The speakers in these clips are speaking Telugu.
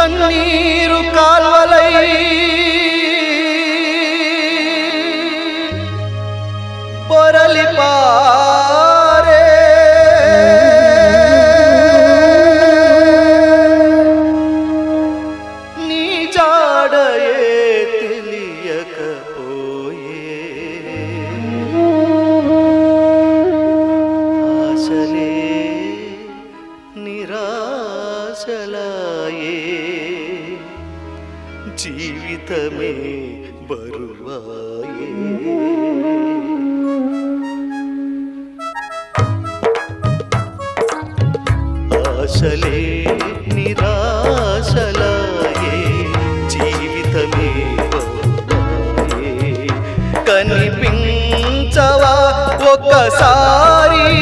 కన్నీరు కాల్వలై నిరాశలాయే జీవితమే బరువాయే. ఆశలే నిరాశలాయే. జీవితమే బరువాయే. కనిపించవా ఒక్కసారి.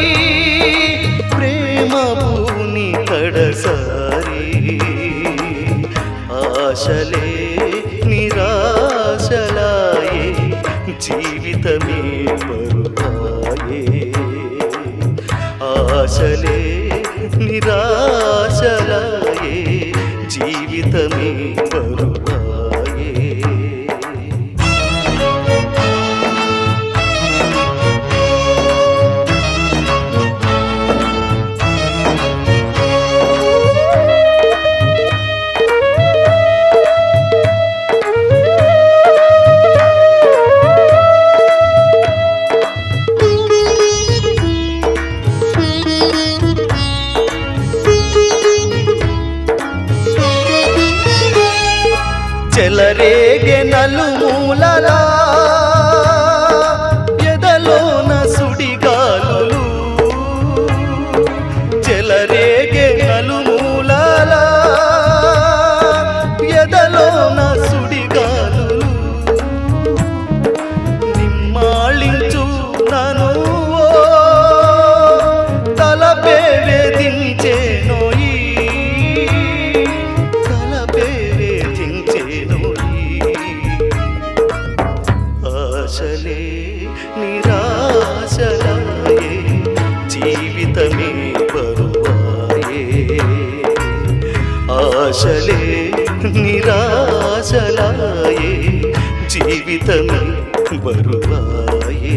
ప్రేమ భూని కడసారి ఆశలే నిరాశలాయే జీవితమే బరువాయే ఆశలే నిరాశలాయే జీవితమే చెలరేగే నలుమూలలా ఆశలే నిరాశలాయే జీవితమే బరువాయే.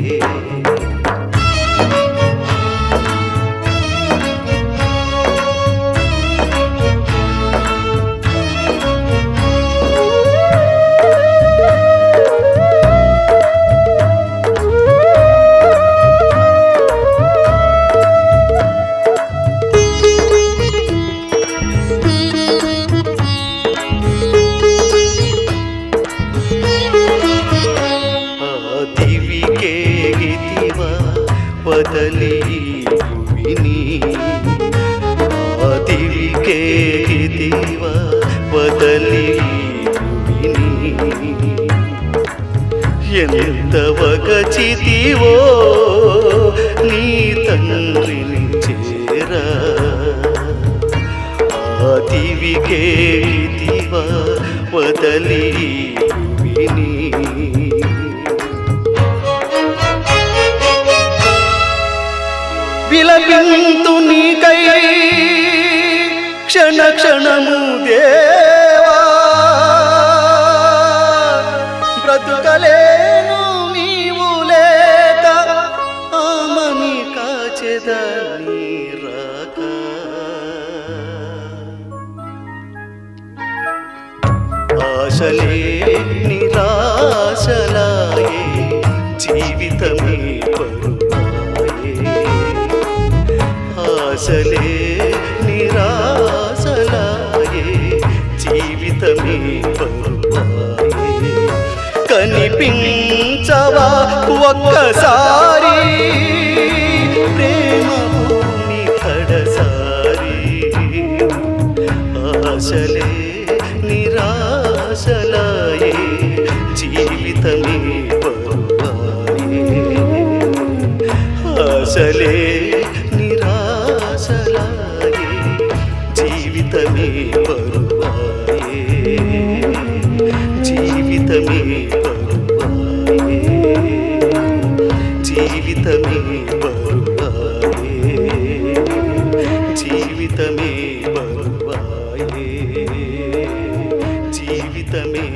ಬದಲಿ ಭುವಿನಿ ಅತಿವಿಕೆ ದಿವ ಬದಲಿ ಭುವಿನಿ ಎಂತವಗ ಚಿತಿವೋ ನೀ ತಂದ್ರಿಲಿ ಚೇರ ಅತಿವಿಕೆ ದಿವ ಬದಲಿ విలపింతు నీకై క్షణ క్షణము దేవా. బ్రతుకలేను నీవు లేక ఆమని కాచెద రాక. ఆశలే నిరాశలా ఆశలే నిరాశలాయే జీవితమే పరువాయే కనిపించవా ఒక్కసారి ప్రేమ భూమి కడసారి. ఆశలే నిరాశలాయే జీవితమే బరువాయే ఆశలే ఆశలాగే జీవితమే పరువాయే జీవితమే పరువాయే జీవితమే పరువాయే జీవితమే పరువాయే జీవితమే